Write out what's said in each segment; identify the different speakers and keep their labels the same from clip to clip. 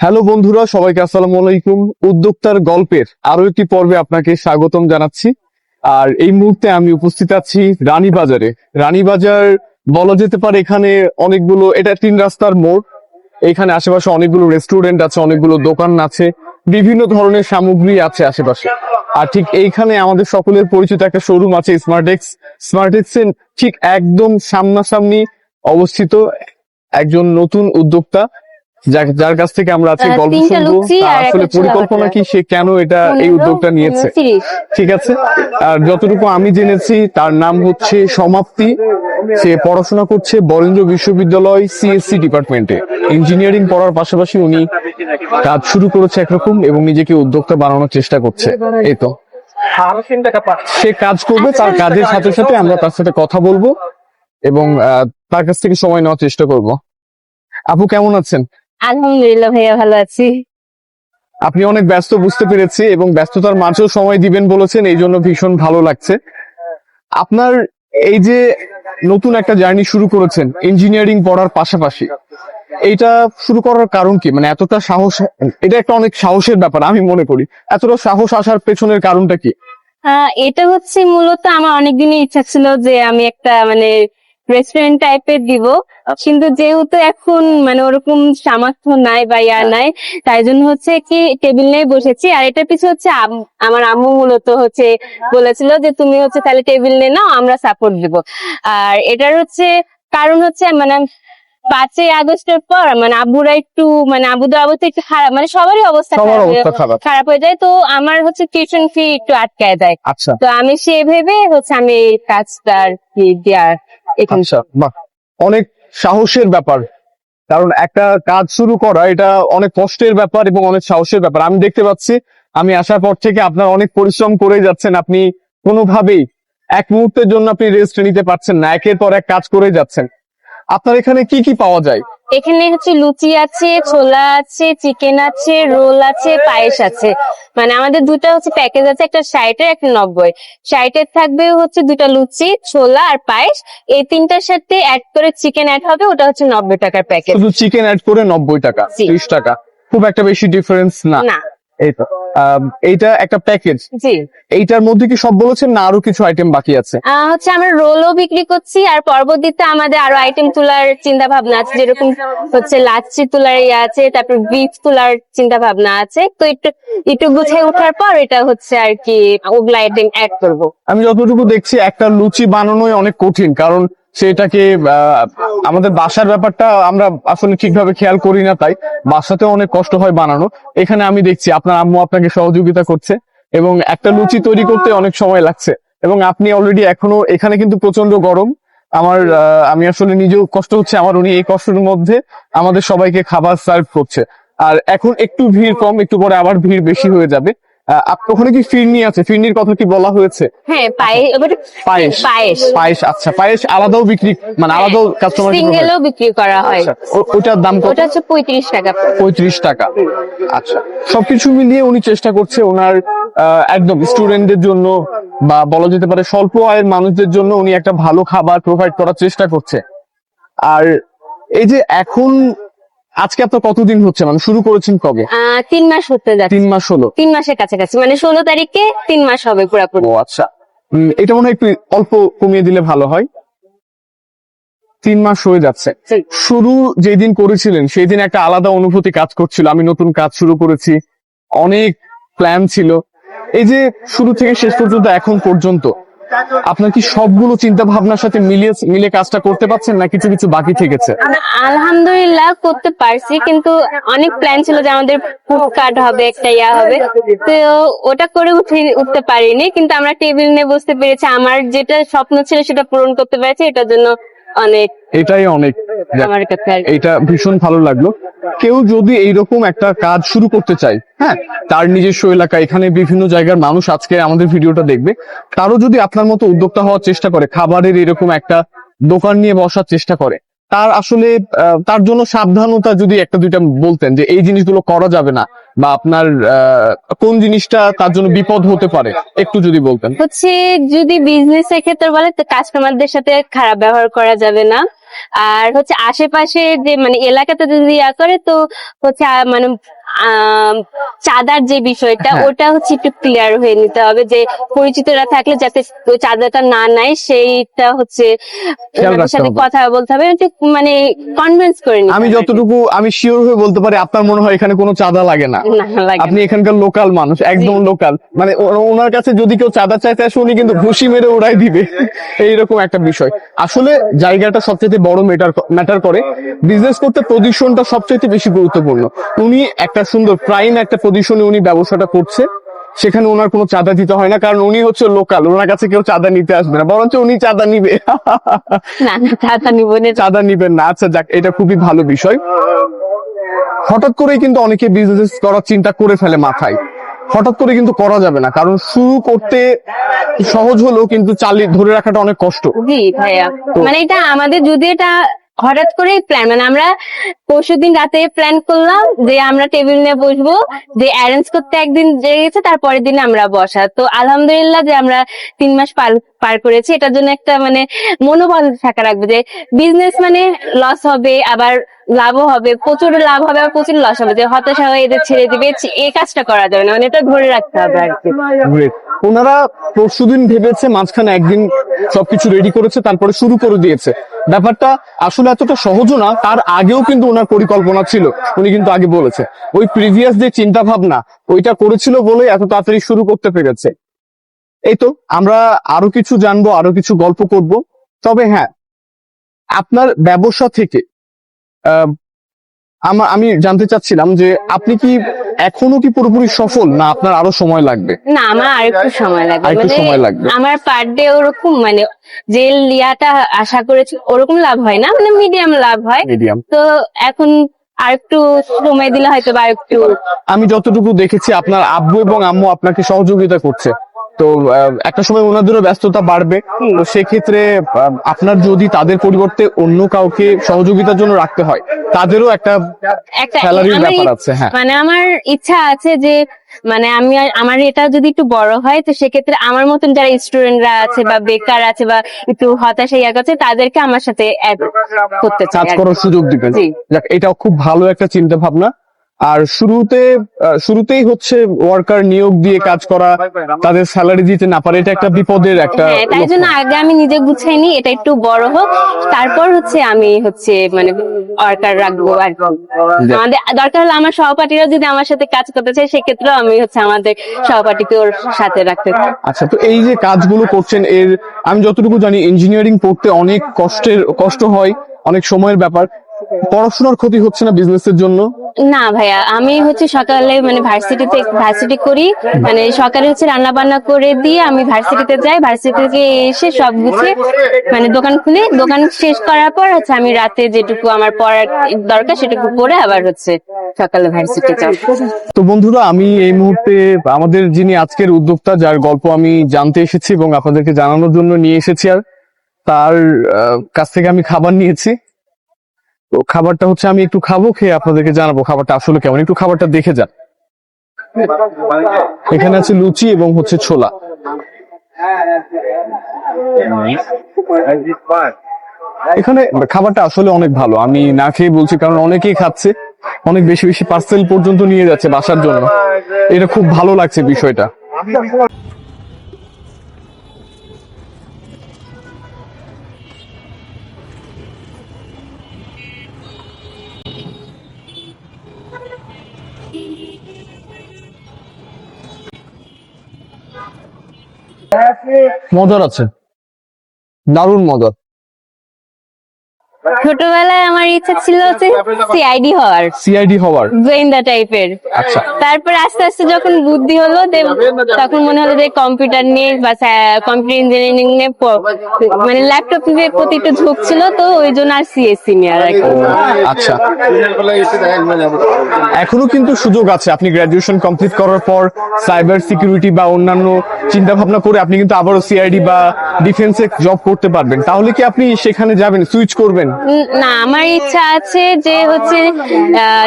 Speaker 1: Hello বন্ধুরা, সবাইকে আসসালামু আলাইকুম। উদ্যোক্তার গল্পের আরও একটি পর্বে আপনাকে স্বাগতম জানাচ্ছি। আর এই মুহূর্তে আমি উপস্থিত আছি রানীবাজারে। রানীবাজার বলা যেতে পারে এখানে অনেকগুলো, এটা তিন রাস্তার মোড়। এখানে আশেপাশে অনেকগুলো রেস্টুরেন্ট আছে, অনেকগুলো দোকান আছে, বিভিন্ন ধরনের সামগ্রী আছে আশেপাশে। আর ঠিক এইখানে আমাদের সকলের পরিচিত একটা শোরুম আছে স্মার্টেক্স এর ঠিক একদম সামনাসামনি অবস্থিত একজন নতুন উদ্যোক্তা। যার কাছ থেকে আমরা আজকে গল্প শুনব আসলে পরিকল্পনা কি সে কেন এটা এই উদ্যোগটা নিয়েছে? ঠিক আছে? আর যতটুকু আমি জেনেছি তার নাম হচ্ছে সমাপ্তি। সে পড়াশোনা করছে বরেন্দ্র বিশ্ববিদ্যালয় সিএসসি ডিপার্টমেন্টে। ইঞ্জিনিয়ারিং পড়ার পাশাপাশি উনি কাজ শুরু করেছে একরকম এবং নিজেকে উদ্যোক্তা বানানোর চেষ্টা করছে। এই তো। সে কাজ করবে তার কাজের সাথে সাথে আমরা তার সাথে কথা বলব এবং তার কাছ থেকে সময় নেওয়ার চেষ্টা করব। আপু কেমন আছেন?
Speaker 2: আলহামদুলিল্লাহ ভাইয়া ভালো আছি।
Speaker 1: আপনি অনেক ব্যস্ত বুঝতে পেরেছি এবং ব্যস্ততার মাঝেও সময় দিবেন বলেছেন এই জন্য ভীষণ ভালো লাগছে। আপনার এই যে নতুন একটা জার্নি শুরু করেছেন ইঞ্জিনিয়ারিং পড়ার পাশাপাশি এইটা শুরু করার কারণ কি? মানে এতটা সাহস এটা একটা অনেক সাহসের ব্যাপার আমি মনে করি। এতটা সাহস আসার পেছনের কারণটা কি?
Speaker 2: এটা হচ্ছে মূলত আমার অনেকদিনই ইচ্ছা ছিল যে আমি একটা মানে রেস্টুরেন্ট টাইপের দিব। কিন্তু যেহেতু এখন মানে ওরকম সামর্থ্য নাই বা ইয়া নাই তাই জন্য হচ্ছে কি টেবিল নিয়ে বসেছি। আর এটার পিছু হচ্ছে আম- আমার আম্মু মূলত হচ্ছে বলেছিল যে তুমি হচ্ছে তাহলে টেবিল নিয়ে নাও আমরা সাপোর্ট দিব। আর এটার হচ্ছে কারণ হচ্ছে মানে পাঁচই আগস্টের পর মানে আব্বুরা একটু মানে আবুদের অবস্থা একটু খারাপ মানে সবারই অবস্থা খারাপ হয়ে যায়। তো আমার হচ্ছে টিউশন ফি একটু আটকায় যায়
Speaker 1: আচ্ছা।
Speaker 2: তো আমি সে ভেবে হচ্ছে আমি এই কাজটা আর কি দেওয়ার
Speaker 1: আচ্ছা অনেক সাহসের ব্যাপার। কারণ একটা কাজ শুরু করা, এটা অনেক কষ্টের ব্যাপার এবং অনেক সাহসের ব্যাপার। আমি দেখতে পাচ্ছি, আমি আসার পর থেকে আপনার অনেক পরিশ্রম করে যাচ্ছেন, আপনি কোনোভাবেই এক মুহূর্তের জন্য আপনি রেস্ট নিতে পারছেন না, একের পর এক কাজ করে যাচ্ছেন। আপনার এখানে কি কি পাওয়া যায়?
Speaker 2: এখানে হচ্ছে লুচি আছে ছোলা আছে চিকেন আছে রোল আছে পায়েস আছে। মানে আমাদের দুটো হচ্ছে প্যাকেজ আছে একটা ষাটের একটা নব্বই। ষাটের থাকবে হচ্ছে দুটা লুচি ছোলা আর পায়েস। এই তিনটার সাথে অ্যাড করে চিকেন অ্যাড হবে ওটা হচ্ছে নব্বই টাকার প্যাকেজ
Speaker 1: শুধু চিকেন অ্যাড করে নব্বই টাকা। ত্রিশ টাকা। খুব একটা বেশি ডিফারেন্স না। এই তো। এইটা একটা প্যাকেজ
Speaker 2: জি।
Speaker 1: এইটার মধ্যে কি সব বলেছেন না আরও কিছু আইটেম বাকি আছে?
Speaker 2: হচ্ছে আমরা রোলও বিক্রি করছি আর পরবর্তীতে আমাদের আরও আইটেম তোলার চিন্তা ভাবনা আছে যেরকম হচ্ছে লাচ্ছি তোলার ইয়ে আছে তারপর বিফ তোলার চিন্তা ভাবনা আছে। তো একটু একটু গুছিয়ে ওঠার পর এটা হচ্ছে আর কি ওগুলা আইটেম অ্যাড করব।
Speaker 1: আমি যতটুকু দেখছি একটা লুচি বানানোই অনেক কঠিন কারণ সেটাকে আমাদের বাসার ব্যাপারটা আমরা আসলে ঠিকভাবে খেয়াল করি না তাই। বাসাতে অনেক কষ্ট হয় বানানো। এখানে আমি দেখছি আপনার আম্মু আপনাকে সহযোগিতা করছে এবং একটা লুচি তৈরি করতে অনেক সময় লাগছে। এবং আপনি অলরেডি এখনও, এখানে কিন্তু প্রচণ্ড গরম। আমার আমি আসলে নিজেও কষ্ট হচ্ছে, আমার উনি এই কষ্টের মধ্যে আমাদের সবাইকে খাবার সার্ভ করছে। আর এখন একটু ভিড় কম, একটু পরে আবার ভিড় বেশি হয়ে যাবে। ওখানে কি ফিরনি আছে? ফিরনির কথা কি বলা হয়েছে?
Speaker 2: হ্যাঁ পায়েস
Speaker 1: পায়েস।
Speaker 2: পায়েস।
Speaker 1: পায়েস আচ্ছা। পায়েস আলাদাও বিক্রি মানে আলাদাও কাস্টমার
Speaker 2: সিঙ্গেলও বিক্রি করা হয়।
Speaker 1: ওটার দাম কত?
Speaker 2: ওটা হচ্ছে পঁয়ত্রিশ টাকা
Speaker 1: পঁয়ত্রিশ টাকা। আচ্ছা। সবকিছু মিলিয়ে উনি চেষ্টা করছে ওনার আহ, একদম স্টুডেন্টদের জন্য বা বলা যেতে পারে স্বল্প আয়ের মানুষদের জন্য উনি একটা ভালো খাবার প্রোভাইড করার চেষ্টা করছে। আর এই যে এখন আজকে আপনার কতদিন হচ্ছে? মানে শুরু করেছেন কবে?
Speaker 2: তিন মাস হতে যাচ্ছে।
Speaker 1: তিন মাস হলো।
Speaker 2: তিন মাসের কাছাকাছি। মানে ষোলো তারিখে তিন মাস হবে পুরোপুরি।
Speaker 1: ও আচ্ছা। এটা মনে হয় একটু অল্প কমিয়ে দিলে ভালো হয়। তিন মাস হয়ে যাচ্ছে। শুরু যেদিন করেছিলেন সেই দিন একটা আলাদা অনুভূতি কাজ করছিল। আমি নতুন কাজ শুরু করেছি। অনেক প্ল্যান ছিল। এই যে শুরু থেকে শেষ পর্যন্ত এখন পর্যন্ত আপনার কি সবগুলো চিন্তা ভাবনার সাথে মিলিয়ে মিলে কাজটা করতে পারছেন না কিছু কিছু বাকি থেকেছে?
Speaker 2: আলহামদুলিল্লাহ করতে পারছি, কিন্তু অনেক প্ল্যান ছিল যে আমাদের কার্ড হবে, একটা ইয়া হবে। তো ওটা করে উঠে উঠতে পারিনি, কিন্তু আমরা টেবিল নিয়ে বসতে পেরেছি। আমার যেটা স্বপ্ন ছিল সেটা পূরণ করতে পেরেছি, এটার জন্য অনেক
Speaker 1: এটাই অনেক
Speaker 2: আমার কাছে আর কি।
Speaker 1: এইটা ভীষণ ভালো লাগল কেউ যদি এইরকম একটা কাজ শুরু করতে চায় হ্যাঁ তার নিজস্ব এলাকা এখানে বিভিন্ন জায়গার মানুষ আজকে আমাদের ভিডিওটা দেখবে তারও যদি আপনার মতো উদ্যোক্তা হওয়ার চেষ্টা করে খাবারের এরকম একটা দোকান নিয়ে বসার চেষ্টা করে তার আসলে তার জন্য সাবধানতা যদি একটা দুইটা বলতেন যে এই জিনিসগুলো করা যাবে না বা আপনার কোন জিনিসটা তার জন্য বিপদ হতে পারে, একটু যদি বলতেন।
Speaker 2: হচ্ছে যদি বিজনেস এর ক্ষেত্রে বলে কাস্টমারদের সাথে খারাপ ব্যবহার করা যাবে না। আর হচ্ছে আশেপাশে যে মানে এলাকাতে যদি ইয়া করে, তো হচ্ছে মানে চাঁদার যে বিষয়টা
Speaker 1: হ্যাঁ।
Speaker 2: ওটা হচ্ছে একটু ক্লিয়ার হয়ে নিতে হবে যে পরিচিতরা থাকলে যাতে চাঁদাটা না নেয় সেইটা হচ্ছে সাথে কথা বলতে হবে মানে কনভিন্স করে নিতে
Speaker 1: আমি যতটুকু আমি শিওর হয়ে বলতে পারি আপনার মনে হয় এখানে কোনো চাঁদা লাগে না। আপনি এখানকার লোকাল মানুষ একদম লোকাল মানে ওনার কাছে যদি কেউ চাঁদা চাইতে আসে উনি কিন্তু ঘুষি মেরে উড়াই দিবে। এইরকম একটা বিষয়। আসলে জায়গাটা সবচেয়ে বড় ম্যাটার ম্যাটার করে। বিজনেস করতে পজিশনটা সবচেয়ে বেশি গুরুত্বপূর্ণ। উনি একটা সুন্দর প্রাইম একটা পজিশনে উনি ব্যবসাটা করছে। সেখানে ওনার কোনো চাঁদা দিতে হয় না কারণ উনি হচ্ছে লোকাল ওনার কাছে কেউ চাঁদা নিতে আসবে না বরঞ্চ উনি চাঁদা নিবে।
Speaker 2: চাঁদা নিব না।
Speaker 1: চাঁদা নিবেন না। আচ্ছা যাক এটা খুবই ভালো বিষয়। হঠাৎ করেই কিন্তু অনেকে বিজনেস করার চিন্তা করে ফেলে মাথায়। হঠাৎ করে কিন্তু করা যাবে না কারণ শুরু করতে সহজ হলেও কিন্তু চালিয়ে ধরে রাখাটা অনেক কষ্ট।
Speaker 2: জি ভাইয়া। মানে এটা আমাদের যদি এটা হঠাৎ করে প্ল্যান মানে আমরা পরশু দিন রাতে প্ল্যান করলাম যে আমরা টেবিল নিয়ে বসবো, যে অ্যারেঞ্জ করতে একদিন গেছে তারপরের দিন আমরা বসা। তো আলহামদুলিল্লাহ যে আমরা তিন মাস পার করেছি, এটার জন্য একটা মানে মনোবল থাকা রাখবে যে বিজনেস মানে লস হবে, আবার লাভও হবে, প্রচুর লাভ হবে আর প্রচুর লস হবে। যে হতাশা হয়ে এদের ছেড়ে দিবে এই কাজটা করা যাবে না মানে এটা ধরে রাখতে হবে আর কি.
Speaker 1: ওনারা পরশুদিন ভেবেছে মাঝখানে একদিন সবকিছু রেডি করেছে, তারপরে শুরু করে দিয়েছে। ব্যাপারটা আসলে এতটা সহজও না, তার আগেও কিন্তু ওনার পরিকল্পনা ছিল। উনি কিন্তু আগে বলেছে। ওই প্রিভিয়াস যে চিন্তা ভাবনা ওইটা করেছিল বলে এত তাড়াতাড়ি শুরু করতে পেরেছে। এই তো, আমরা আরও কিছু জানব, আরও কিছু গল্প করব। তবে হ্যাঁ আপনার ব্যবসা থেকে আমার আমি জানতে চাচ্ছিলাম যে আপনি কি এখনও কি পুরোপুরি সফল? না আপনার আরও সময় লাগবে।
Speaker 2: না আমার আরেকটু সময় লাগবে।
Speaker 1: আরেকটু
Speaker 2: মানে
Speaker 1: সময় লাগবে।
Speaker 2: আমার পার ডে ওরকম মানে যে লিয়াটা আশা করেছি ওরকম লাভ হয় না। মানে মিডিয়াম লাভ হয়।
Speaker 1: মিডিয়াম
Speaker 2: তো এখন আর একটু সময় দিলে হয়তো বা একটু
Speaker 1: আমি যতটুকু দেখেছি আপনার আব্বু এবং আম্মু আপনাকে সহযোগিতা করছে। তো একটা সময় ওনাদেরও ব্যস্ততা বাড়বে। তো সেক্ষেত্রে আপনার যদি তাদের পরিবর্তে অন্য কাউকে সহযোগিতার জন্য রাখতে হয় তাদেরও একটা স্যালারির ব্যাপার আছে হ্যাঁ।
Speaker 2: মানে আমার ইচ্ছা আছে যে মানে আমি আমার এটা যদি একটু বড় হয় তো সেক্ষেত্রে আমার মতন যারা স্টুডেন্টরা আছে বা বেকার আছে বা একটু হতাশা ইয়া করছে তাদেরকে আমার সাথে add করতে চাই
Speaker 1: কাজ করার সুযোগ দিবেন। এটা খুব ভালো একটা চিন্তা ভাবনা আর শুরুতে আহ, শুরুতেই হচ্ছে ওয়ার্কার নিয়োগ দিয়ে কাজ করা তাদের স্যালারি দিতে না পারে এটা একটা বিপদের একটা
Speaker 2: হ্যাঁ তাই জন্য আগে আমি নিজে গুছাই নি এটা একটু বড় হোক। তারপর হচ্ছে আমি হচ্ছে মানে অর্কার রাখব আর আমাদের দরকার হলে আমার সহপাঠীরা যদি আমার সাথে কাজ করতে চায় সেক্ষেত্রেও আমি হচ্ছে আমাদের সহপাঠীকে ওর সাথে রাখতে চাই।
Speaker 1: আচ্ছা তো এই যে কাজগুলো করছেন এর আমি যতটুকু জানি ইঞ্জিনিয়ারিং পড়তে অনেক কষ্টের কষ্ট হয় অনেক সময়ের ব্যাপার। পড়াশোনার ক্ষতি হচ্ছে না বিজনেসের জন্য?
Speaker 2: না ভাইয়া আমি হচ্ছে সকালে মানে ভার্সিটিতে ভার্সিটি করি মানে সকালে হচ্ছে রান্না বান্না করে দিয়ে আমি ভার্সিটিতে যাই ভার্সিটি থেকে এসে সব গুছিয়ে মানে দোকান খুলে দোকান শেষ করার পর হচ্ছে আমি রাতে যেটুকু আমার পড়ার দরকার সেটুকু পরে আবার হচ্ছে সকালে ভার্সিটি যাই।
Speaker 1: তো বন্ধুরা আমি এই মুহূর্তে আমাদের যিনি আজকের উদ্যোক্তা যার গল্প আমি জানতে এসেছি এবং আপনাদেরকে জানানোর জন্য নিয়ে এসেছি আর তার কাছ থেকে আমি খাবার নিয়েছি। তো খাবারটা হচ্ছে আমি একটু খাব, খেয়ে আপনাদেরকে জানাব খাবারটা আসলে কেমন। একটু খাবারটা দেখে যান। এখানে আছে লুচি এবং হচ্ছে ছোলা। এখানে খাবারটা আসলে অনেক ভালো। আমি না খেয়ে বলছি কারণ অনেকেই খাচ্ছে, অনেক বেশি বেশি পার্সেল পর্যন্ত নিয়ে যাচ্ছে বাসার জন্য। এটা খুব ভালো লাগছে বিষয়টা। মজার আছে। দারুণ মজার।
Speaker 2: ছোটবেলায় আমার ইচ্ছা ছিল হচ্ছে সিআইডি হওয়ার।
Speaker 1: সিআইডি হওয়ার।
Speaker 2: গোয়েন্দা টাইপের।
Speaker 1: আচ্ছা।
Speaker 2: তারপর আস্তে আস্তে যখন বুদ্ধি হলো তখন মনে হলো যে কম্পিউটার নিয়ে বা কম্পিউটার ইঞ্জিনিয়ারিং নিয়ে মানে ল্যাপটপ এর প্রতি একটু ঝোঁক ছিল তো ওই জন্য আর সিএসসি নিয়ে আর
Speaker 1: আচ্ছা। এখনও কিন্তু সুযোগ আছে। আপনি গ্রাজুয়েশন কমপ্লিট করার পর সাইবার সিকিউরিটি বা অন্যান্য চিন্তা ভাবনা করে আপনি কিন্তু আবারও সিআইডি বা ডিফেন্সে জব করতে পারবেন। তাহলে কি আপনি সেখানে যাবেন সুইচ করবেন? চাচ্ছেন
Speaker 2: না আমার ইচ্ছা আছে যে হচ্ছে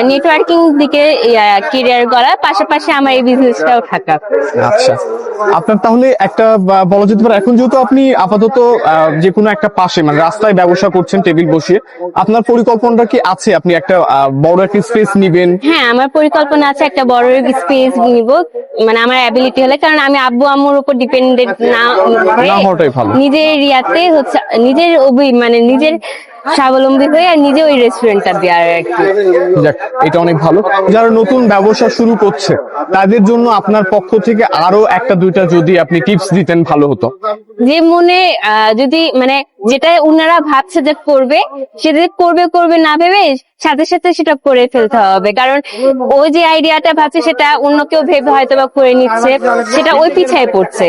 Speaker 2: নেটওয়ার্কিং দিকে কেরিয়ার করা পাশাপাশি আমার এই বিজনেসটাও থাকা।
Speaker 1: আচ্ছা। আপনার তাহলে একটা বলা যেতে পারে এখন যেহেতু আপনি আপাতত যে কোনো একটা পাশে মানে রাস্তায় ব্যবসা করছেন টেবিল বসিয়ে আপনার পরিকল্পনাটা কি আছে? আপনি একটা বড় একটা স্পেস নিবেন?
Speaker 2: হ্যাঁ আমার পরিকল্পনা আছে একটা বড় স্পেস নিব। মানে আমার অ্যাবিলিটি হলে কারণ আমি আব্বু আম্মুর উপর ডিপেন্ডেন্ট না
Speaker 1: না হওয়াটাই ভালো।
Speaker 2: নিজের এরিয়াতে হচ্ছে নিজের অভি- মানে নিজের স্বাবলম্বী হয়ে আর নিজে ওই রেস্টুরেন্টটা দেওয়ার আর কি।
Speaker 1: যাক এটা অনেক ভালো। যারা নতুন ব্যবসা শুরু করছে তাদের জন্য আপনার পক্ষ থেকে আরও একটা দুইটা যদি আপনি টিপস দিতেন ভালো হতো।
Speaker 2: যে মনে আহ, যদি মানে যেটা উনারা ভাবছে যে করবে, সেটা করবে করবে না ভেবে সাথে সাথে সেটা করে ফেলতে হবে। কারণ ওই যে আইডিয়াটা ভাবছে, সেটা অন্য কেউ ভেবে হয়তো বা করে নিচ্ছে, সেটা ওই পিছায় পড়ছে।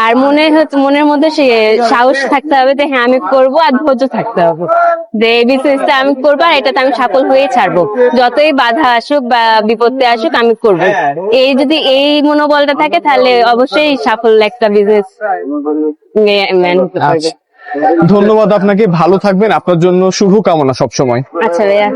Speaker 2: আর মনে মনের মধ্যে সে সাহস থাকতে হবে যে হ্যাঁ আমি করব আর ধৈর্য থাকতে হবে। যে এই বিজনেসটা আমি করব আর এটাতে আমি সফল হয়ে ছাড়বো। যতই বাধা আসুক বা বিপত্তি আসুক, আমি করব। এই যদি এই মনোবলটা থাকে, তাহলে অবশ্যই সাফল্য একটা বিজনেস ম্যান হতে পারবে।
Speaker 1: ধন্যবাদ আপনাকে ভালো থাকবেন আপনার জন্য শুভ কামনা সবসময়।
Speaker 2: আচ্ছা ভাইয়া